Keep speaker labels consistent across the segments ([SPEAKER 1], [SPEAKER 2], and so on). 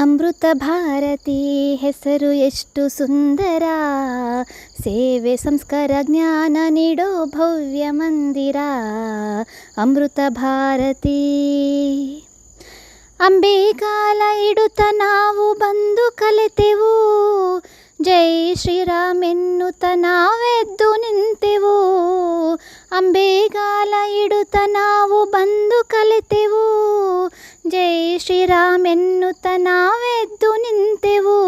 [SPEAKER 1] ಅಮೃತ ಭಾರತಿ ಹೆಸರು ಎಷ್ಟು ಸುಂದರ. ಸೇವೆ ಸಂಸ್ಕಾರ ಜ್ಞಾನ ನೀಡೋ ಭವ್ಯ ಮಂದಿರ. ಅಮೃತ ಭಾರತಿ. ಅಂಬೆಗಾಲ ಇಡುತ್ತ ನಾವು ಬಂದು ಕಲೆತೆವು. ಜೈ ಶ್ರೀರಾಮೆನ್ನುತ ನಾವೆದ್ದು ನಿಂತೆವು. ಅಂಬೆಗಾಲ ಇಡುತ್ತ ನಾವು ಬಂದು ಕಲಿತೆವು. ಜೈ ಶ್ರೀರಾಮ್ ಎನ್ನುತ್ತ ನಾವೆದ್ದು ನಿಂತೆವು.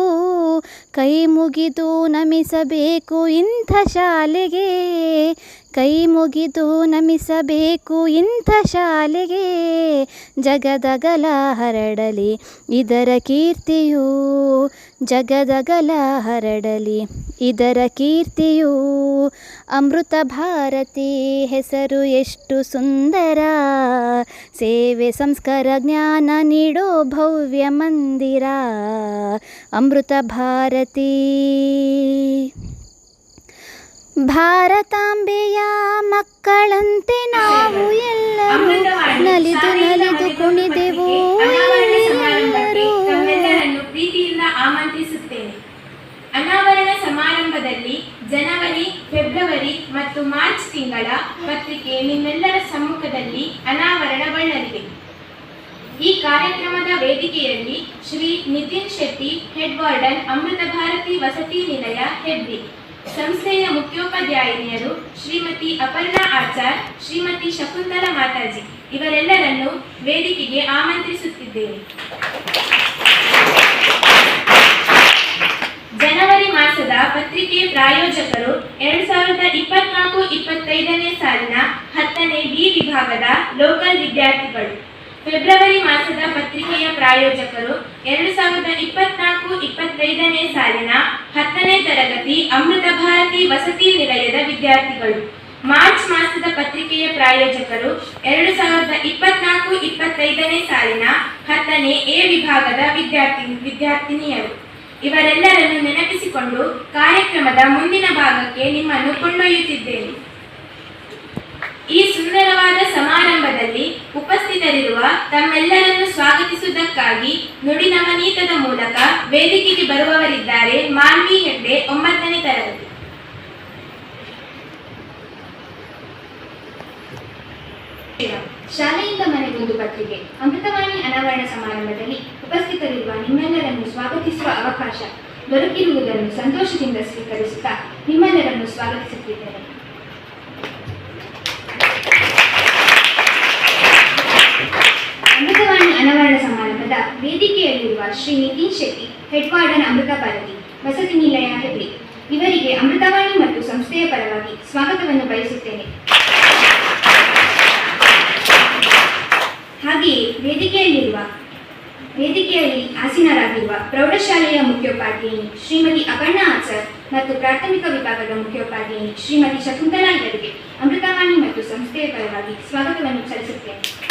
[SPEAKER 1] ಕೈ ಮುಗಿದು ನಮಿಸಬೇಕು ಇಂಥ ಶಾಲೆಗೆ. ಕೈ ಮುಗಿದು ನಮಿಸಬೇಕು ಇಂಥ ಶಾಲೆಗೆ. ಜಗದಗಲ ಹರಡಲಿ ಇದರ ಕೀರ್ತಿಯು. ಜಗದಗಲ ಹರಡಲಿ ಇದರ ಕೀರ್ತಿಯು. ಅಮೃತ ಭಾರತಿ ಹೆಸರು ಎಷ್ಟು ಸುಂದರ. ಸೇವೆ ಸಂಸ್ಕಾರ ಜ್ಞಾನ ನೀಡೋ ಭವ್ಯ ಮಂದಿರ. ಅಮೃತ ಭಾರತಿ. ಭಾರತಾಂಬೆಯ ಮಕ್ಕಳಂತೆ ನಾವು ಎಲ್ಲರೂ ನಲಿದು ನಲಿದು ಕುಣಿದೆವು.
[SPEAKER 2] ಪ್ರೀತಿಯಿಂದ ಆಮಂತ್ರಿಸುತ್ತೇನೆ. ಅನಾವರಣ ಸಮಾರಂಭದಲ್ಲಿ ಜನವರಿ, ಫೆಬ್ರವರಿ ಮತ್ತು ಮಾರ್ಚ್ ತಿಂಗಳ ಪತ್ರಿಕೆ ನಿಮ್ಮೆಲ್ಲರ ಸಮ್ಮುಖದಲ್ಲಿ ಅನಾವರಣಗೊಳ್ಳಲಿದೆ ಈ ಕಾರ್ಯಕ್ರಮದ ವೇದಿಕೆಯಲ್ಲಿ ಶ್ರೀ ನಿತಿನ್ ಶೆಟ್ಟಿ, ಹೆಡ್ ವಾರ್ಡನ್ ಅಮೃತ ಭಾರತಿ ವಸತಿ ನಿಲಯ ಹೆಬ್ರಿ ಸಂಸ್ಥೆಯ ಮುಖ್ಯೋಪಾಧ್ಯಾಯಿನಿಯರು ಶ್ರೀಮತಿ ಅಪರ್ಣಾ ಆಚಾರ್, ಶ್ರೀಮತಿ ಶಕುಂತಲ ಮಾತಾಜಿ ಇವರೆಲ್ಲರನ್ನು ವೇದಿಕೆಗೆ ಆಮಂತ್ರಿಸುತ್ತಿದ್ದೇನೆ ಜನವರಿ ಮಾಸದ ಪತ್ರಿಕೆ ಪ್ರಾಯೋಜಕರು ಎರಡ್ ಸಾವಿರದ ಇಪ್ಪತ್ನಾಲ್ಕು ಇಪ್ಪತ್ತೈದನೇ ಸಾಲಿನ ಹತ್ತನೇ ಬಿ ವಿಭಾಗದ ಲೋಕಲ್ ವಿದ್ಯಾರ್ಥಿಗಳು. ಫೆಬ್ರವರಿ ಮಾಸದ ಪತ್ರಿಕೆಯ ಪ್ರಾಯೋಜಕರು ಎರಡು ಸಾವಿರದ ಇಪ್ಪತ್ನಾಲ್ಕು ಇಪ್ಪತ್ತೈದನೇ ಸಾಲಿನ ಹತ್ತನೇ ತರಗತಿ ಅಮೃತ ಭಾರತಿ ವಸತಿ ನಿಲಯದ ವಿದ್ಯಾರ್ಥಿಗಳು. ಮಾರ್ಚ್ ಮಾಸದ ಪತ್ರಿಕೆಯ ಪ್ರಾಯೋಜಕರು ಎರಡು ಸಾವಿರದ ಇಪ್ಪತ್ನಾಲ್ಕು ಇಪ್ಪತ್ತೈದನೇ ಸಾಲಿನ ಹತ್ತನೇ ಎ ವಿಭಾಗದ ವಿದ್ಯಾರ್ಥಿ ವಿದ್ಯಾರ್ಥಿನಿಯರು. ಇವರೆಲ್ಲರನ್ನು ನೆನಪಿಸಿಕೊಂಡು ಕಾರ್ಯಕ್ರಮದ ಮುಂದಿನ ಭಾಗಕ್ಕೆ ನಿಮ್ಮನ್ನು ಕೊಂಡೊಯ್ಯುತ್ತಿದ್ದೇನೆ. ಈ ಸುಂದರವಾದ ಸಮಾರಂಭದಲ್ಲಿ ಉಪಸ್ಥಿತರಿರುವ ತಮ್ಮೆಲ್ಲರನ್ನು ಸ್ವಾಗತಿಸುವುದಕ್ಕಾಗಿ ನುಡಿ ನವನೀತದ ಮೂಲಕ ವೇದಿಕೆಗೆ ಬರುವವರಿದ್ದಾರೆ ಮಾನ್ವಿ ಹೆಗ್ಡೆ ಒಂಬತ್ತನೇ ತರಗತಿ.
[SPEAKER 3] ಶಾಲೆಯಿಂದ ಮನೆಗೊಂದು ಪತ್ರಿಕೆ, ಅಮೃತವಾಣಿ ಅನಾವರಣ ಸಮಾರಂಭದಲ್ಲಿ ಉಪಸ್ಥಿತರಿರುವ ನಿಮ್ಮೆಲ್ಲರನ್ನು ಸ್ವಾಗತಿಸುವ ಅವಕಾಶ ದೊರಕಿರುವುದನ್ನು ಸಂತೋಷದಿಂದ ಸ್ವೀಕರಿಸುತ್ತಾ ನಿಮ್ಮೆಲ್ಲರನ್ನು ಸ್ವಾಗತಿಸುತ್ತಿದ್ದೇನೆ. ವೇದಿಕೆಯಲ್ಲಿರುವ ಶ್ರೀ ನಿತಿನ್ ಶೆಟ್ಟಿ ಹೆಡ್ ವಾರ್ಡನ್ ಅಮೃತ ಭಾರತಿ, ವಸತಿ ನಿಲಯ ಹೆಬ್ರಿ ಇವರಿಗೆ ಅಮೃತವಾಣಿ ಮತ್ತು ಸಂಸ್ಥೆಯ ಪರವಾಗಿ ಸ್ವಾಗತವನ್ನು ಬಯಸುತ್ತೇನೆ. ಹಾಗೆಯೇ ವೇದಿಕೆಯಲ್ಲಿರುವ, ವೇದಿಕೆಯಲ್ಲಿ ಆಸೀನರಾಗಿರುವ ಪ್ರೌಢಶಾಲೆಯ ಮುಖ್ಯೋಪಾಧ್ಯಾಯಿನಿ ಶ್ರೀಮತಿ ಅಪರ್ಣಾ ಆಚಾರ್ ಮತ್ತು ಪ್ರಾಥಮಿಕ ವಿಭಾಗದ ಮುಖ್ಯೋಪಾಧ್ಯಾಯಿನಿ ಶ್ರೀಮತಿ ಶಕುಂತಲಾ ಇವರಿಗೆ ಅಮೃತವಾಣಿ ಮತ್ತು ಸಂಸ್ಥೆಯ ಪರವಾಗಿ ಸ್ವಾಗತವನ್ನು ಸಲ್ಲಿಸುತ್ತೇನೆ.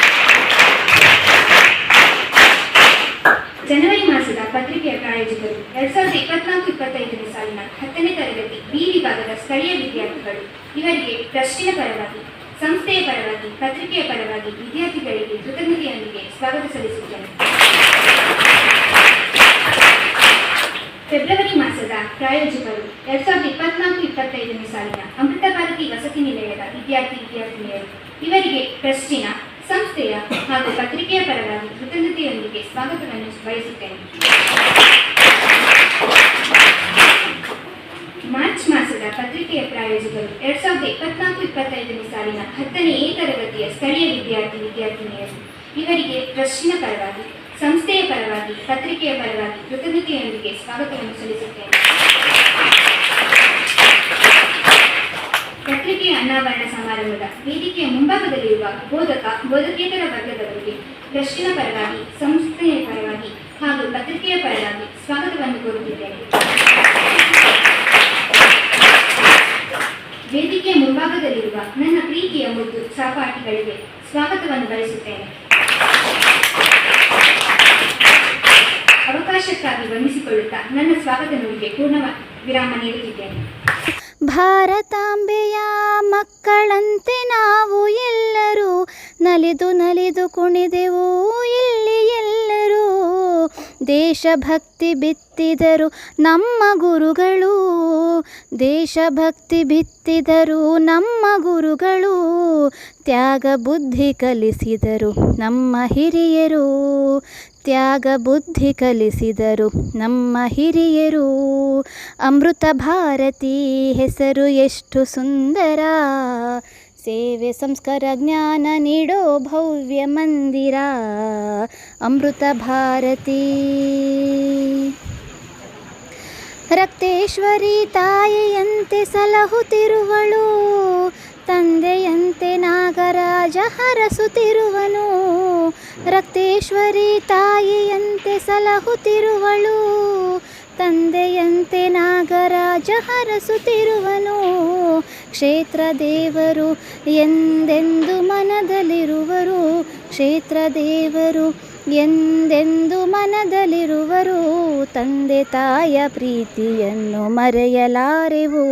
[SPEAKER 3] ಜನವರಿ ಮಾಸದ ಪತ್ರಿಕೆಯ ಪ್ರಾಯೋಜಕರು ಎರಡ್ ಸಾವಿರದ ಇಪ್ಪತ್ನಾಲ್ಕು, ಇಪ್ಪತ್ತೈದನೇ ಸಾಲಿನ ಹತ್ತನೇ ತರಗತಿ ಬಿ ವಿಭಾಗದ ಸ್ಥಳೀಯ ವಿದ್ಯಾರ್ಥಿಗಳು. ಇವರಿಗೆ ಟ್ರಸ್ಟಿನ ಪರವಾಗಿ, ಸಂಸ್ಥೆಯ ಪರವಾಗಿ, ಪತ್ರಿಕೆಯ ಪರವಾಗಿ ವಿದ್ಯಾರ್ಥಿಗಳಿಗೆ ಕೃತಜ್ಞತೆಯೊಂದಿಗೆ ಸ್ವಾಗತ ಸಲ್ಲಿಸುತ್ತೇನೆ. ಫೆಬ್ರವರಿ ಮಾಸದ ಪ್ರಾಯೋಜಕರು ಎರಡ್ ಸಾವಿರದ ಇಪ್ಪತ್ನಾಲ್ಕು, ಇಪ್ಪತ್ತೈದನೇ ಸಾಲಿನ ಅಮೃತ ಭಾರತಿ ವಸತಿ ನಿಲಯದ ವಿದ್ಯಾರ್ಥಿ, ವಿದ್ಯಾರ್ಥಿನಿಯರು. ಇವರಿಗೆ ಟ್ರಸ್ಟಿನ ಸಂಸ್ಥೆಯ ಹಾಗೂ ಪತ್ರಿಕೆಯ ಪರವಾಗಿ ಕೃತಜ್ಞತೆಯೊಂದಿಗೆ ಸ್ವಾಗತವನ್ನು ಬಯಸುತ್ತೇನೆ. ಮಾರ್ಚ್ ಮಾಸದ ಪತ್ರಿಕೆಯ ಪ್ರಾಯೋಜಕರು ಎರಡ್ ಸಾವಿರದ ಇಪ್ಪತ್ನಾಲ್ಕು ಇಪ್ಪತ್ತೈದನೇ ಸಾಲಿನ ಹತ್ತನೇ ಎ ತರಗತಿಯ ಸ್ಥಳೀಯ ವಿದ್ಯಾರ್ಥಿ ವಿದ್ಯಾರ್ಥಿನಿಯರು. ಇವರಿಗೆ ಟ್ರಸ್ಟಿನ ಪರವಾಗಿ, ಸಂಸ್ಥೆಯ ಪರವಾಗಿ, ಪತ್ರಿಕೆಯ ಪರವಾಗಿ ಕೃತಜ್ಞತೆಯೊಂದಿಗೆ ಸ್ವಾಗತವನ್ನು ಸಲ್ಲಿಸುತ್ತೇನೆ. ಪತ್ರಿಕೆಯ ಅನಾವರಣ ಸಮಾರಂಭದ ವೇದಿಕೆಯ ಮುಂಭಾಗದಲ್ಲಿರುವ ಬೋಧಕ, ಬೋಧಕೇತರ ವರ್ಗದವರಿಗೆ ಟ್ರಸ್ಟಿನ ಪರವಾಗಿ, ಸಂಸ್ಥೆಯ ಪರವಾಗಿ ಹಾಗೂ ಪತ್ರಿಕೆಯ ಪರವಾಗಿ ಸ್ವಾಗತವನ್ನು ಕೋರುತ್ತಿದ್ದೇನೆ. ವೇದಿಕೆಯ ಮುಂಭಾಗದಲ್ಲಿರುವ ನನ್ನ ಪ್ರೀತಿಯ ಮುದ್ದು ಸಹಪಾಠಿಗಳಿಗೆ ಸ್ವಾಗತವನ್ನು ಬಯಸುತ್ತೇನೆ. ಅವಕಾಶಕ್ಕಾಗಿ ವಂದಿಸಿಕೊಳ್ಳುತ್ತಾ ನನ್ನ ಸ್ವಾಗತ ನುಡಿಗೆ ಪೂರ್ಣ ವಿರಾಮ ನೀಡುತ್ತಿದ್ದೇನೆ.
[SPEAKER 1] ಭಾರತಾಂಬೆಯ ಮಕ್ಕಳಂತೆ ನಾವು ಎಲ್ಲರೂ ನಲಿದು ನಲಿದು ಕುಣಿದೆವು ಇಲ್ಲಿ ಎಲ್ಲರೂ. ದೇಶಭಕ್ತಿ ಬಿತ್ತಿದರು ನಮ್ಮ ಗುರುಗಳು. ದೇಶಭಕ್ತಿ ಬಿತ್ತಿದರು ನಮ್ಮ ಗುರುಗಳು. ತ್ಯಾಗ ಬುದ್ಧಿ ಕಲಿಸಿದರು ನಮ್ಮ ಹಿರಿಯರು. ತ್ಯಾಗ ಬುದ್ಧಿ ಕಲಿಸಿದರು. ನಮ್ಮ ಹಿರಿಯರು ಅಮೃತ ಭಾರತಿ ಹೆಸರು ಎಷ್ಟು ಸುಂದರ. ಸೇವೆ ಸಂಸ್ಕಾರ ಜ್ಞಾನ ನೀಡೋ ಭವ್ಯ ಮಂದಿರ. ಅಮೃತ ಭಾರತಿ. ರಕ್ತೇಶ್ವರಿ ತಾಯಿಯಂತೆ ಸಲಹುತ್ತಿರುವಳು. ತಂದೆಯಂತೆ ನಾಗರಾಜ ಹರಸುತ್ತಿರುವನು. ರಕ್ತೇಶ್ವರಿ ತಾಯಿಯಂತೆ ಸಲಹುತ್ತಿರುವಳು. ತಂದೆಯಂತೆ ನಾಗರಾಜ ಹರಸುತ್ತಿರುವನು. ಕ್ಷೇತ್ರ ದೇವರು ಎಂದೆಂದು ಮನದಲ್ಲಿರುವರು. ಕ್ಷೇತ್ರ ದೇವರು ಎಂದೆಂದು ಮನದಲ್ಲಿರುವರು? ತಂದೆ ತಾಯ ಪ್ರೀತಿಯನ್ನು ಮರೆಯಲಾರೆವು?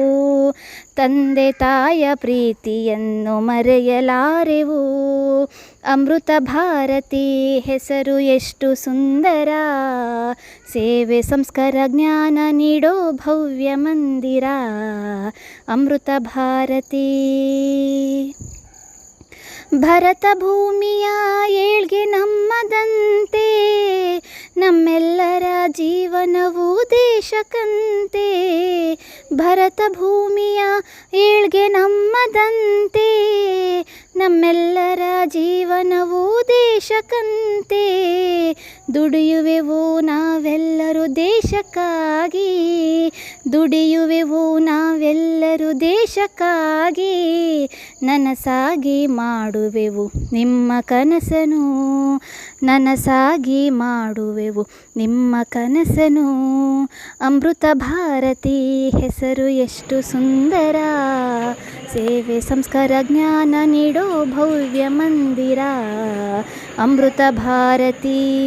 [SPEAKER 1] ತಂದೆ ತಾಯ ಪ್ರೀತಿಯನ್ನು ಮರೆಯಲಾರೆವು? ಅಮೃತ ಭಾರತಿ ಹೆಸರು ಎಷ್ಟು ಸುಂದರ? ಸೇವೆ ಸಂಸ್ಕಾರ ಜ್ಞಾನ ನೀಡೋ ಭವ್ಯ ಮಂದಿರ. ಅಮೃತ ಭಾರತಿ. ಭರತ ಭೂಮಿಯ ಏಳ್ಗೆ ನಮ್ಮದಂತೆ ನಮ್ಮೆಲ್ಲರ ಜೀವನವು ದೇಶಕಂತೆ. ಭರತ ಭೂಮಿಯ ಏಳ್ಗೆ ನಮ್ಮದಂತೆ ನಮ್ಮೆಲ್ಲರ ಜೀವನವು ದೇಶಕ್ಕಂತೆ ದುಡಿಯುವೆವು ನಾವೆಲ್ಲರೂ ದೇಶಕ್ಕಾಗಿ. ದುಡಿಯುವೆವು ನಾವೆಲ್ಲರೂ ದೇಶಕ್ಕಾಗಿ. ನನಸಾಗಿ ಮಾಡುವೆವು ನಿಮ್ಮ ಕನಸನು ನನಸಾಗಿ ಮಾಡುವೆವು ನಿಮ್ಮ ಕನಸನು ಅಮೃತ ಭಾರತಿ ಹೆಸರು ಎಷ್ಟು ಸುಂದರ. ಸೇವೆ ಸಂಸ್ಕಾರ ಜ್ಞಾನ ನೀಡೋ ಭವ್ಯ ಮಂದಿರ. ಅಮೃತ ಭಾರತಿ.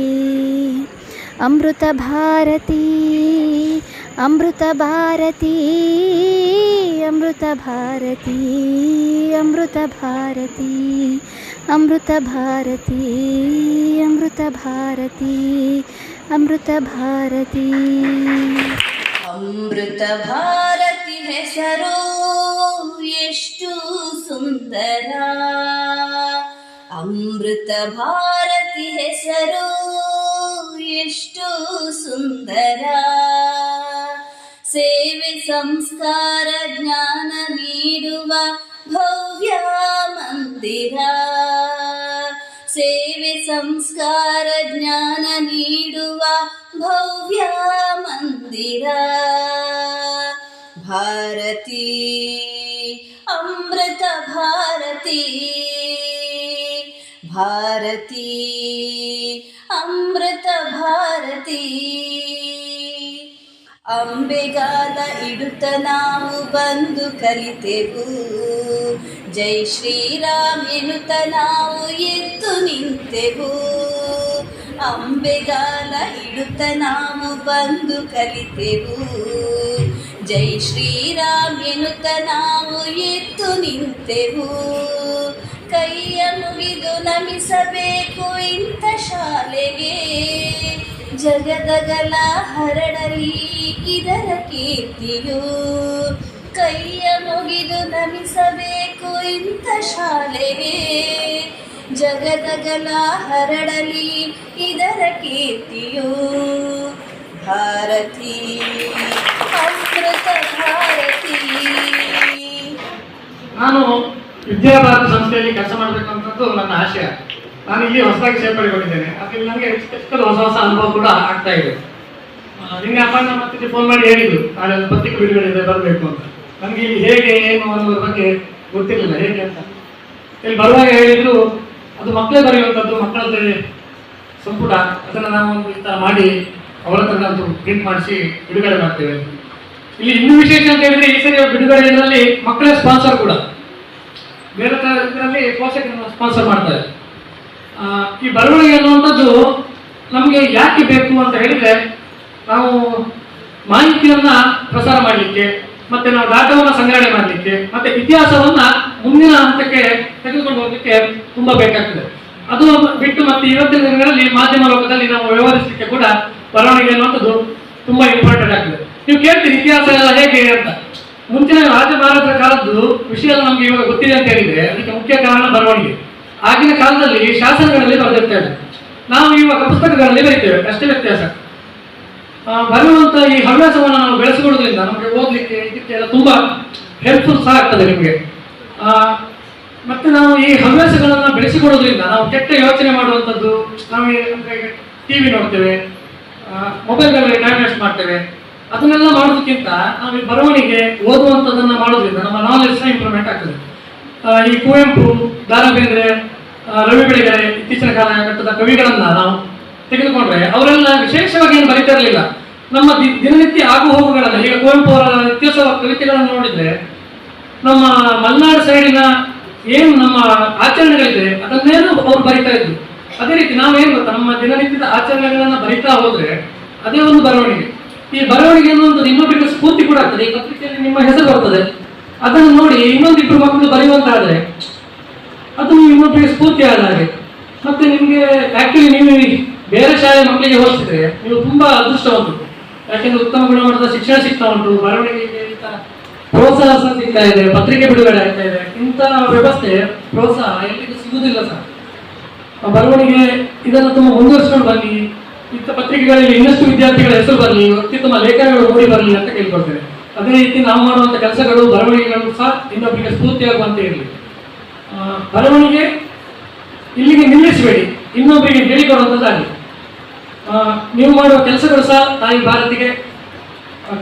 [SPEAKER 1] ಅಮೃತ ಭಾರತಿ ಅಮೃತ ಭಾರತಿ ಅಮೃತ ಭಾರತಿ ಅಮೃತ ಭಾರತಿ ಅಮೃತ ಭಾರತಿ ಅಮೃತ ಭಾರತಿ ಅಮೃತ ಭಾರತಿ
[SPEAKER 4] ಅಮೃತ ಭಾರತಿ ಹೆಸರು ಎಷ್ಟು ಸುಂದರ ಅಮೃತ ಭಾರತಿ ಹೆಸರು ಎಷ್ಟು ಸುಂದರ ಸೇವೆ ಸಂಸ್ಕಾರ ಜ್ಞಾನ ನೀಡುವ ಭವ್ಯ ಮಂದಿರ ಸೇವೆ ಸಂಸ್ಕಾರ ಜ್ಞಾನ ನೀಡುವ ಭವ್ಯ ಮಂದಿರ ಭಾರತಿ ಅಮೃತ ಭಾರತಿ ಭಾರತಿ ಅಮೃತ ಭಾರತಿ. ಅಂಬೆಗಾಲ ಇಡುತ್ತ ನಾವು ಬಂದು ಕಲಿತೆವು. ಜೈ ಶ್ರೀರಾಮ್ ಎನ್ನುತ್ತ ನಾವು ಎದ್ದು ನಿಂತೆವು. ಅಂಬೆಗಾಲ ಇಡುತ್ತ ನಾವು ಬಂದು ಕಲಿತೆವು. ಜೈ ಶ್ರೀರಾಮ್ ಎನ್ನುತ್ತ ನಾವು ಎದ್ದು ನಿಂತೆವು. ಕೈಯ ಮುಗಿದು ನಮಿಸಬೇಕು ಇಂಥ ಶಾಲೆಗೆ. ಜಗದಗಲ ಹರಡಲಿ ಇದರ ಕೀರ್ತಿಯು. ಕೈಯ ಮುಗಿದು ನಮಿಸಬೇಕು ಇಂಥ ಶಾಲೆಗೆ. ಜಗದಗಲ ಹರಡಲಿ ಇದರ ಕೀರ್ತಿಯು. ಭಾರತಿ, ಅಮೃತ ಭಾರತಿ.
[SPEAKER 5] ನಾನು ವಿದ್ಯಾಭಾರತಿ ಸಂಸ್ಥೆಯಲ್ಲಿ ಕೆಲಸ ಮಾಡಬೇಕಂತದ್ದು ನನ್ನ ಆಶಯ ನಾನು ಇಲ್ಲಿ ಹೊಸದಾಗಿ ಸೇರ್ಪಡೆಗೊಂಡಿದ್ದೇನೆ. ಅದ್ರಲ್ಲಿ ನನಗೆ ಹೊಸ ಹೊಸ ಅನುಭವ ಕೂಡ ಆಗ್ತಾ ಇದೆ. ನಿನ್ನೆ ಅಪ್ಪ ನಮ್ಮ ಮತ್ತೆ ಫೋನ್ ಮಾಡಿ ಹೇಳಿದ್ರು. ನಾಳೆ ಪತ್ರಿಕೆ ಬಿಡುಗಡೆ ಬರಬೇಕು ಅಂತ. ನನಗೆ ಇಲ್ಲಿ ಹೇಗೆ, ಏನು ಅನ್ನೋದ್ರ ಬಗ್ಗೆ ಗೊತ್ತಿರಲಿಲ್ಲ. ಹೇಗೆ ಅಂತ. ಇಲ್ಲಿ ಬರುವಾಗ ಹೇಳಿದ್ರು, ಅದು ಮಕ್ಕಳೇ ಬರೆಯುವಂಥದ್ದು ಮಕ್ಕಳದ್ದೇ ಸಂಪುಟ. ಅದನ್ನು ನಾವು ಒಂದು ಮಾಡಿ ಅವರ ಹತ್ರ ಪ್ರಿಂಟ್ ಮಾಡಿಸಿ ಬಿಡುಗಡೆ ಮಾಡ್ತೇವೆ. ಇಲ್ಲಿ ಇನ್ನೂ ವಿಶೇಷ ಅಂತ ಹೇಳಿದ್ರೆ ಈ ಸರಿ ಬಿಡುಗಡೆಯಲ್ಲಿ ಮಕ್ಕಳ ಸ್ಪಾನ್ಸರ್ ಕೂಡ. ಬೇರೆ ಥರ ಇದರಲ್ಲಿ ಪೋಷಕರನ್ನು ಸ್ಪಾನ್ಸರ್ ಮಾಡ್ತಾರೆ. ಈ ಬರವಣಿಗೆ ಅನ್ನುವಂಥದ್ದು ನಮಗೆ ಯಾಕೆ ಬೇಕು ಅಂತ ಹೇಳಿದ್ರೆ, ನಾವು ಮಾಹಿತಿಯನ್ನ ಪ್ರಸಾರ ಮಾಡಲಿಕ್ಕೆ, ಮತ್ತೆ ನಾವು ಡಾಟಾವನ್ನು ಸಂಗ್ರಹಣೆ ಮಾಡಲಿಕ್ಕೆ, ಮತ್ತೆ ಇತಿಹಾಸವನ್ನ ಮುಂದಿನ ಹಂತಕ್ಕೆ ತೆಗೆದುಕೊಂಡು ಹೋಗಲಿಕ್ಕೆ ತುಂಬಾ ಬೇಕಾಗ್ತದೆ. ಅದು ಬಿಟ್ಟು ಮತ್ತೆ ಇವತ್ತಿನ ದಿನಗಳಲ್ಲಿ ಮಾಧ್ಯಮ ಲೋಕದಲ್ಲಿ ನಾವು ವ್ಯವಹರಿಸಲಿಕ್ಕೆ ಕೂಡ ಬರವಣಿಗೆ ಅನ್ನುವಂಥದ್ದು ತುಂಬಾ ಇಂಪಾರ್ಟೆಂಟ್ ಆಗ್ತದೆ. ನೀವು ಕೇಳ್ತೀರಿ ಇತಿಹಾಸ ಎಲ್ಲ ಹೇಗೆ ಅಂತ. ಮುಂಚಿನ ರಾಜಭಾರತ ಕಾಲದ್ದು ವಿಷಯ ನಮಗೆ ಇವಾಗ ಗೊತ್ತಿದೆ ಅಂತ ಹೇಳಿದ್ರೆ ಅದಕ್ಕೆ ಮುಖ್ಯ ಕಾರಣ ಬರವಣಿಗೆ. ಆಗಿನ ಕಾಲದಲ್ಲಿ ಶಾಸನಗಳಲ್ಲಿ ಬರೆದಿರ್ತೇವೆ ನಾವು ಇವಾಗ ಪುಸ್ತಕಗಳಲ್ಲಿ ಬರೀತೇವೆ ಅಷ್ಟೇ ವ್ಯತ್ಯಾಸ. ಆ, ಬರೆಯುವಂತ ಈ ಹವ್ಯಾಸವನ್ನು ನಾವು ಬೆಳೆಸಿಕೊಳ್ಳೋದ್ರಿಂದ ನಮಗೆ ಓದಲಿಕ್ಕೆ ಇದಕ್ಕೆ ಎಲ್ಲ ತುಂಬಾ ಹೆಲ್ಪ್ಫುಲ್ ಸಹ ಆಗ್ತದೆ ನಿಮಗೆ. ಮತ್ತೆ ನಾವು ಈ ಹವ್ಯಾಸಗಳನ್ನ ಬೆಳೆಸಿಕೊಳ್ಳೋದ್ರಿಂದ ನಾವು ಕೆಟ್ಟ ಯೋಚನೆ ಮಾಡುವಂಥದ್ದು ನಾವು ಟಿವಿ ನೋಡ್ತೇವೆ ಮೊಬೈಲ್ಗಳಲ್ಲಿ ಟೈಮ್ ವೇಸ್ಟ್ ಮಾಡ್ತೇವೆ. ಅದನ್ನೆಲ್ಲ ಮಾಡೋದಕ್ಕಿಂತ ನಾವು ಈ ಬರವಣಿಗೆ ಓದುವಂಥದ್ದನ್ನ ಮಾಡೋದ್ರಿಂದ ನಮ್ಮ ನಾಲೆಜ್ ಇಂಪ್ರೂವ್ಮೆಂಟ್ ಆಗ್ತದೆ. ಈ ಕುವೆಂಪು ದಾರ ಬೇಂದ್ರೆ ರವಿ ಬೆಳೆಗೆರೆ ಇತ್ತೀಚಿನ ಕಾಲಘಟ್ಟದ ಕವಿಗಳನ್ನ ನಾವು ತೆಗೆದುಕೊಂಡ್ರೆ ಅವರೆಲ್ಲ ವಿಶೇಷವಾಗಿ ಏನು ಬರೀತಾ ಇರಲಿಲ್ಲ. ನಮ್ಮ ದಿನನಿತ್ಯ ಆಗು ಹೋಗುಗಳನ್ನ, ಈಗ ಕುವೆಂಪು ಅವರ ವ್ಯತ್ಯಾಸ ಕವಿತೆಗಳನ್ನು ನೋಡಿದ್ರೆ ನಮ್ಮ ಮಲೆನಾಡು ಸೈಡಿನ ಏನು ನಮ್ಮ ಆಚರಣೆಗಳಿದೆ, ಅದನ್ನೇನು ಅವ್ರು ಬರಿತಾ ಇದ್ರು. ಅದೇ ರೀತಿ ನಾವೇನು ನಮ್ಮ ದಿನನಿತ್ಯದ ಆಚರಣೆಗಳನ್ನ ಬರಿತಾ ಹೋದ್ರೆ ಅದೇ ಒಂದು ಬರವಣಿಗೆ. ಈ ಬರವಣಿಗೆ ನಿಮ್ಮ ಇನ್ನೊಬ್ಬರಿಗೆ ಸ್ಫೂರ್ತಿ ಕೂಡ ಆಗ್ತದೆ. ಈ ಪತ್ರಿಕೆಯಲ್ಲಿ ನಿಮ್ಮ ಹೆಸರು ಬರ್ತದೆ. ಅದನ್ನು ನೋಡಿ ಇನ್ನೊಂದಿಬ್ಬರು ಮಕ್ಕಳು ಬರೆಯುವಂತಾದ್ರೆ, ಅದು ಇನ್ನೊಬ್ಬರಿಗೆ ಸ್ಫೂರ್ತಿ ಆದ ಹಾಗೆ. ಮತ್ತೆ ನಿಮಗೆ ಆಕ್ಚುಲಿ ನೀವು ಬೇರೆ ಶಾಲೆ ಮಕ್ಕಳಿಗೆ ಹೋಲಿಸಿದ್ರೆ, ನೀವು ತುಂಬಾ ಅದೃಷ್ಟವಂತರು. ಯಾಕೆಂದ್ರೆ ಉತ್ತಮ ಗುಣಮಟ್ಟದ ಶಿಕ್ಷಣ ಸಿಗ್ತಾ ಉಂಟು ಬರವಣಿಗೆಗೆ ಪ್ರೋತ್ಸಾಹ ಸಹ ಸಿಗ್ತಾ ಇದೆ, ಪತ್ರಿಕೆ ಬಿಡುಗಡೆ ಆಗ್ತಾ ಇದೆ. ಇಂಥ ವ್ಯವಸ್ಥೆ, ಪ್ರೋತ್ಸಾಹ ಎಲ್ಲಿಗೂ ಸಿಗುವುದಿಲ್ಲ ಸರ್. ಬರವಣಿಗೆ ಇದನ್ನು ತುಂಬ ಮುಂದುವರಿಸ್ಕೊಂಡು ಬನ್ನಿ ಇಂಥ ಪತ್ರಿಕೆಗಳಲ್ಲಿ ಇನ್ನಷ್ಟು ವಿದ್ಯಾರ್ಥಿಗಳ ಹೆಸರು ಬರಲಿ, ಅತ್ಯುತ್ತಮ ಲೇಖನಗಳು ಮೂಡಿ ಬರಲಿ ಅಂತ ಕೇಳ್ಕೊಳ್ತೇನೆ ಅದೇ ರೀತಿ ನಾವು ಮಾಡುವಂಥ ಕೆಲಸಗಳು, ಬರವಣಿಗೆಗಳು ಸಹ ಇನ್ನೊಬ್ಬರಿಗೆ ಸ್ಫೂರ್ತಿಯಾಗುವಂತೆ ಇರಲಿ. ಬರವಣಿಗೆ ಇಲ್ಲಿಗೆ ನಿಲ್ಲಿಸಬೇಡಿ ಇನ್ನೊಬ್ಬರಿಗೆ ಹೇಳಿಕೊಡುವಂಥದ್ದಾಗಿ ನೀವು ಮಾಡುವ ಕೆಲಸಗಳು ಸಹ ತಾಯಿ ಭಾರತಿಗೆ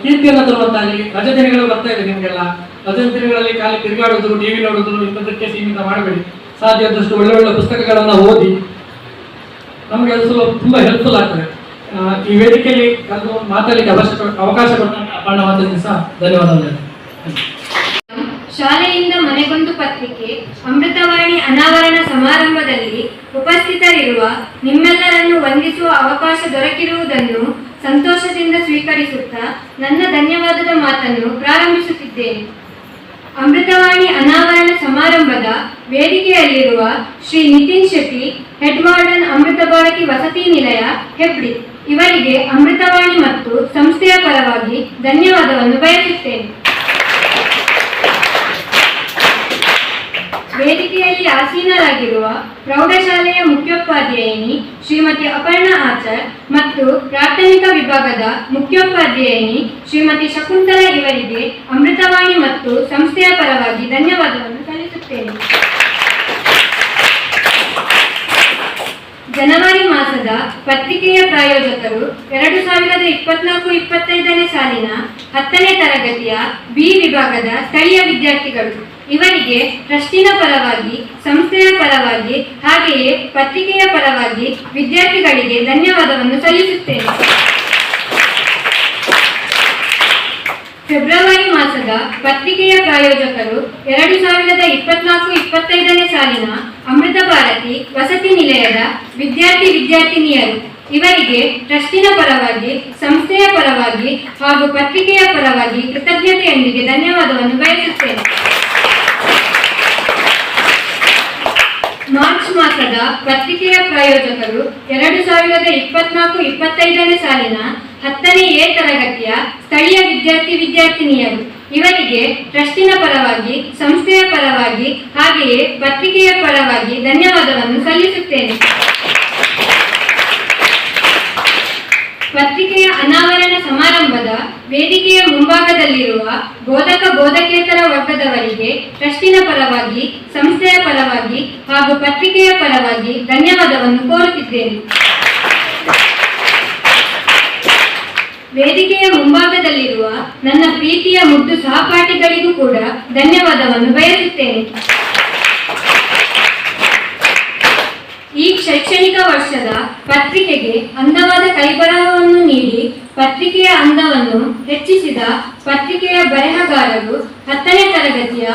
[SPEAKER 5] ಕೀರ್ತಿಯನ್ನು ತರುವಂತಾಗಲಿ. ರಜೆ ದಿನಗಳು ಬರ್ತಾ ಇದೆ ನಿಮಗೆಲ್ಲ. ರಜೆ ದಿನಗಳಲ್ಲಿ ಖಾಲಿ ತಿರುಗಾಡೋದು ಟಿವಿ ನೋಡೋದು ಇಂಥದ್ದಕ್ಕೆ ಸೀಮಿತ ಮಾಡಬೇಡಿ. ಸಾಧ್ಯ ಆದಷ್ಟು ಒಳ್ಳೆ ಒಳ್ಳೆ ಪುಸ್ತಕಗಳನ್ನು ಓದಿ ನಮಗೆ ಅದು ಸ್ವಲ್ಪ ತುಂಬಾ ಹೆಲ್ಪ್ಫುಲ್ ಆಗ್ತದೆ. ಈ ವೇದಿಕೆಯಲ್ಲಿ ಕರೆದು ಮಾತಾಡಲಿಕ್ಕೆ ಅವಶ್ಯಕ ಅವಕಾಶ ಕೊಟ್ಟಂತ ಸಹ. ಧನ್ಯವಾದಗಳು.
[SPEAKER 6] ಶಾಲೆಯಿಂದ ಮನೆಗೊಂದು ಪತ್ರಿಕೆ, ಅಮೃತವಾಣಿ ಅನಾವರಣ ಸಮಾರಂಭದಲ್ಲಿ ಉಪಸ್ಥಿತರಿರುವ ನಿಮ್ಮೆಲ್ಲರನ್ನು ವಂದಿಸುವ ಅವಕಾಶ ದೊರಕಿರುವುದನ್ನು ಸಂತೋಷದಿಂದ ಸ್ವೀಕರಿಸುತ್ತಾ ನನ್ನ ಧನ್ಯವಾದದ ಮಾತನ್ನು ಪ್ರಾರಂಭಿಸುತ್ತಿದ್ದೇನೆ. ಅಮೃತವಾಣಿ ಅನಾವರಣ ಸಮಾರಂಭದ ವೇದಿಕೆಯಲ್ಲಿರುವ ಶ್ರೀ ನಿತಿನ್ ಶೆಟ್ಟಿ, ಹೆಡ್ ವಾರ್ಡನ್ ಅಮೃತ ವಸತಿ ನಿಲಯ, ಹೆಬ್ಡಿ. ಇವರಿಗೆ ಅಮೃತವಾಣಿ ಮತ್ತು ಸಂಸ್ಥೆಯ ಪರವಾಗಿ ಧನ್ಯವಾದವನ್ನು ಬಯಸುತ್ತೇನೆ. ವೇದಿಕೆಯಲ್ಲಿ ಆಸೀನರಾಗಿರುವ ಪ್ರೌಢಶಾಲೆಯ ಮುಖ್ಯೋಪಾಧ್ಯಾಯಿನಿ ಶ್ರೀಮತಿ ಅಪರ್ಣಾ ಆಚಾರ್ ಮತ್ತು ಪ್ರಾಥಮಿಕ ವಿಭಾಗದ ಮುಖ್ಯೋಪಾಧ್ಯಾಯಿನಿ ಶ್ರೀಮತಿ ಶಕುಂತಲಾ ಇವರಿಗೆ ಅಮೃತವಾಣಿ ಮತ್ತು ಸಂಸ್ಥೆಯ ಪರವಾಗಿ ಧನ್ಯವಾದವನ್ನು ಸಲ್ಲಿಸುತ್ತೇನೆ. ಜನವರಿ ಮಾಸದ ಪತ್ರಿಕೆಯ ಪ್ರಾಯೋಜಕರು ಎರಡು ಸಾವಿರದ ಇಪ್ಪತ್ನಾಲ್ಕು ಇಪ್ಪತ್ತೈದನೇ ಸಾಲಿನ ಹತ್ತನೇ ತರಗತಿಯ ಬಿ ವಿಭಾಗದ ಸ್ಥಳೀಯ ವಿದ್ಯಾರ್ಥಿಗಳು. ಇವರಿಗೆ ಟ್ರಸ್ಟಿನ ಪರವಾಗಿ, ಸಂಸ್ಥೆಯ ಪರವಾಗಿ, ಹಾಗೆಯೇ ಪತ್ರಿಕೆಯ ಪರವಾಗಿ ವಿದ್ಯಾರ್ಥಿಗಳಿಗೆ ಧನ್ಯವಾದವನ್ನು ಸಲ್ಲಿಸುತ್ತೇನೆ. ಫೆಬ್ರವರಿ ಮಾಸದ ಪತ್ರಿಕೆಯ ಪ್ರಾಯೋಜಕರು ಎರಡು ಸಾವಿರದ ಇಪ್ಪತ್ನಾಲ್ಕು ಇಪ್ಪತ್ತೈದನೇ ಸಾಲಿನ ಅಮೃತ ಭಾರತಿ ವಸತಿ ನಿಲಯದ ವಿದ್ಯಾರ್ಥಿ ವಿದ್ಯಾರ್ಥಿನಿಯರು. ಇವರಿಗೆ ಟ್ರಸ್ಟಿನ ಪರವಾಗಿ, ಸಂಸ್ಥೆಯ ಪರವಾಗಿ ಹಾಗೂ ಪತ್ರಿಕೆಯ ಪರವಾಗಿ ಕೃತಜ್ಞತೆಯೊಂದಿಗೆ ಧನ್ಯವಾದವನ್ನು ಬಯಸುತ್ತೇನೆ. ಮಾರ್ಚ್ ಮಾಸದ ಪತ್ರಿಕೆಯ ಪ್ರಾಯೋಜಕರು ಎರಡು ಸಾವಿರದ ಇಪ್ಪತ್ನಾಲ್ಕು ಇಪ್ಪತ್ತೈದನೇ ಸಾಲಿನ ಹತ್ತನೇ ಎ ತರಗತಿಯ ಸ್ಥಳೀಯ ವಿದ್ಯಾರ್ಥಿ ವಿದ್ಯಾರ್ಥಿನಿಯರು. ಇವರಿಗೆ ಟ್ರಸ್ಟಿನ ಪರವಾಗಿ, ಸಂಸ್ಥೆಯ ಪರವಾಗಿ, ಹಾಗೆಯೇ ಪತ್ರಿಕೆಯ ಪರವಾಗಿ ಧನ್ಯವಾದವನ್ನು ಸಲ್ಲಿಸುತ್ತೇನೆ. ಪತ್ರಿಕೆಯ ಅನಾವರಣ ಸಮಾರಂಭದ ವೇದಿಕೆಯ ಮುಂಭಾಗದಲ್ಲಿರುವ ಬೋಧಕ ಬೋಧಕೇತರ ವರ್ಗದವರಿಗೆ ಟ್ರಸ್ಟಿನ ಪರವಾಗಿ, ಸಂಸ್ಥೆಯ ಪರವಾಗಿ ಹಾಗೂ ಪತ್ರಿಕೆಯ ಪರವಾಗಿ ಧನ್ಯವಾದವನ್ನು ಕೋರುತ್ತಿದ್ದೇನೆ. ವೇದಿಕೆಯ ಮುಂಭಾಗದಲ್ಲಿರುವ ನನ್ನ ಪ್ರೀತಿಯ ಮುದ್ದು ಸಹಪಾಠಿಗಳಿಗೂ ಕೂಡ ಧನ್ಯವಾದವನ್ನು ಬಯಸುತ್ತೇನೆ. ಶೈಕ್ಷಣಿಕ ವರ್ಷದ ಪತ್ರಿಕೆಗೆ ಅಂದವಾದ ಕೈಬರಹವನ್ನು ನೀಡಿ ಪತ್ರಿಕೆಯ ಅಂದವನ್ನು ಹೆಚ್ಚಿಸಿದ ಪತ್ರಿಕೆಯ ಬರೆಹಗಾರರು ಹತ್ತನೇ ತರಗತಿಯ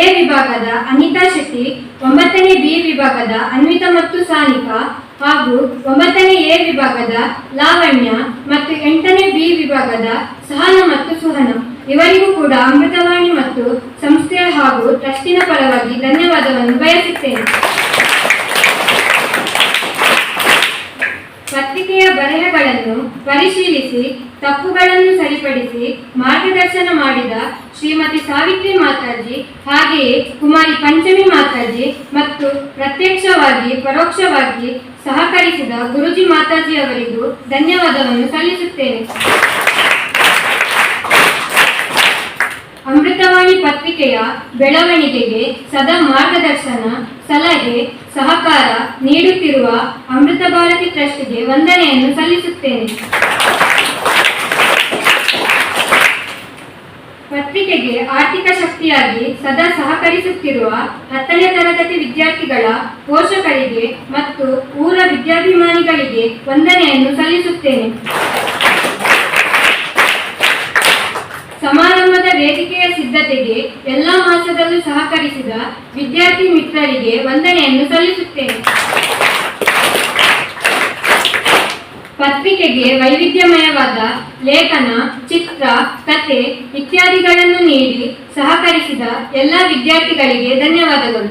[SPEAKER 6] ಎ ವಿಭಾಗದ ಅನಿತಾ ಶೆಟ್ಟಿ, ಒಂಬತ್ತನೇ ಬಿ ವಿಭಾಗದ ಅನ್ವಿತಾ ಮತ್ತು ಸಾನಿಕಾ ಹಾಗೂ ಒಂಬತ್ತನೇ ಎ ವಿಭಾಗದ ಲಾವಣ್ಯ ಮತ್ತು ಎಂಟನೇ ಬಿ ವಿಭಾಗದ ಸಹನ ಮತ್ತು ಸುಹನ. ಇವರಿಗೂ ಕೂಡ ಅಮೃತವಾಣಿ ಮತ್ತು ಸಂಸ್ಥೆಯ ಹಾಗೂ ಟ್ರಸ್ಟಿನ ಪರವಾಗಿ ಧನ್ಯವಾದವನ್ನು ಬಯಸುತ್ತೇನೆ. ಬರೆಹಗಳನ್ನು ಪರಿಶೀಲಿಸಿ, ತಪ್ಪುಗಳನ್ನು ಸರಿಪಡಿಸಿ ಮಾರ್ಗದರ್ಶನ ಮಾಡಿದ ಶ್ರೀಮತಿ ಸಾವಿತ್ರಿ ಮಾತಾಜಿ, ಹಾಗೆಯೇ ಕುಮಾರಿ ಪಂಚಮಿ ಮಾತಾಜಿ ಮತ್ತು ಪ್ರತ್ಯಕ್ಷವಾಗಿ, ಪರೋಕ್ಷವಾಗಿ ಸಹಕರಿಸಿದ ಗುರುಜಿ ಮಾತಾಜಿ ಅವರಿಗೂ ಧನ್ಯವಾದವನ್ನು ಸಲ್ಲಿಸುತ್ತೇನೆ. ಅಮೃತವಾಣಿ ಪತ್ರಿಕೆಯ ಬೆಳವಣಿಗೆಗೆ ಸದಾ ಮಾರ್ಗದರ್ಶನ ಸಲಹೆ ಸಹಕಾರ ನೀಡುತ್ತಿರುವ ಅಮೃತ ಭಾರತಿ ಟ್ರಸ್ಟ್ಗೆ ವಂದನೆಯನ್ನು ಸಲ್ಲಿಸುತ್ತೇನೆ. ಪತ್ರಿಕೆಗೆ ಆರ್ಥಿಕ ಶಕ್ತಿಯಾಗಿ ಸದಾ ಸಹಕರಿಸುತ್ತಿರುವ ಹತ್ತನೇ ತರಗತಿ ವಿದ್ಯಾರ್ಥಿಗಳ ಪೋಷಕರಿಗೆ ಮತ್ತು ಊರ ವಿದ್ಯಾಭಿಮಾನಿಗಳಿಗೆ ವಂದನೆಯನ್ನು ಸಲ್ಲಿಸುತ್ತೇನೆ ಸಮಾರಂಭದ ವೇದಿಕೆಯ ಸಿದ್ಧತೆಗೆ ಎಲ್ಲಾ ಮಾಸದಲ್ಲೂ ಸಹಕರಿಸಿದ ವಿದ್ಯಾರ್ಥಿ ಮಿತ್ರರಿಗೆ ವಂದನೆಯನ್ನು ಸಲ್ಲಿಸುತ್ತೇನೆ. ಪತ್ರಿಕೆಗೆ ವೈವಿಧ್ಯಮಯವಾದ ಲೇಖನ, ಚಿತ್ರ, ಕತೆ ಇತ್ಯಾದಿಗಳನ್ನು ನೀಡಿ ಸಹಕರಿಸಿದ ಎಲ್ಲ ವಿದ್ಯಾರ್ಥಿಗಳಿಗೆ ಧನ್ಯವಾದಗಳು.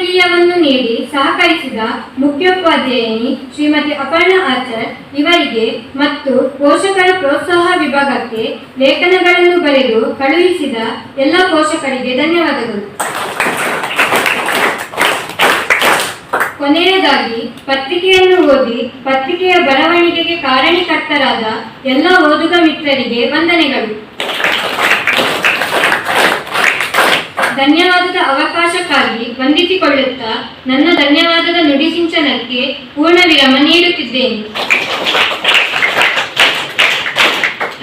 [SPEAKER 6] ಸಂಪಾದಕೀಯವನ್ನು ನೀಡಿ ಸಹಕರಿಸಿದ ಮುಖ್ಯೋಪಾಧ್ಯಾಯಿನಿ ಶ್ರೀಮತಿ ಅಪರ್ಣ ಆಚಾರ್ ಇವರಿಗೆ ಮತ್ತು ಪೋಷಕರ ಪ್ರೋತ್ಸಾಹ ವಿಭಾಗಕ್ಕೆ ಲೇಖನಗಳನ್ನು ಬರೆದು ಕಳುಹಿಸಿದ ಎಲ್ಲ ಪೋಷಕರಿಗೆ ಧನ್ಯವಾದಗಳು. ಕೊನೆಯದಾಗಿ ಪತ್ರಿಕೆಯನ್ನು ಓದಿ ಪತ್ರಿಕೆಯ ಬರವಣಿಗೆಗೆ ಕಾರಣೀಕರ್ತರಾದ ಎಲ್ಲ ಓದುಗ ಮಿತ್ರರಿಗೆ ವಂದನೆಗಳು. ಧನ್ಯವಾದದ ಅವಕಾಶಕ್ಕಾಗಿ ವಂದಿಸಿಕೊಳ್ಳುತ್ತಾ ನನ್ನ ಧನ್ಯವಾದದ ನುಡಿಸಿಂಚನಕ್ಕೆ ಪೂರ್ಣ ವಿರಾಮ ನೀಡುತ್ತಿದ್ದೇನೆ.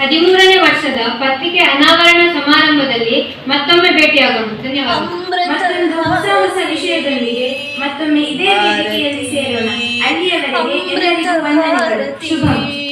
[SPEAKER 6] ಹದಿಮೂರನೇ ವರ್ಷದ ಪತ್ರಿಕೆ ಅನಾವರಣ ಸಮಾರಂಭದಲ್ಲಿ ಮತ್ತೊಮ್ಮೆ ಭೇಟಿಯಾಗೋಣ. ಧನ್ಯವಾದ.
[SPEAKER 2] ಹೊಸ ಹೊಸ ವಿಷಯದೊಂದಿಗೆ ಮತ್ತೊಮ್ಮೆ ಇದೇ ವೇದಿಕೆಯಲ್ಲಿ ಸೇರೋಣ. ಅಲ್ಲಿಯವರೆಗೆ ಶುಭ.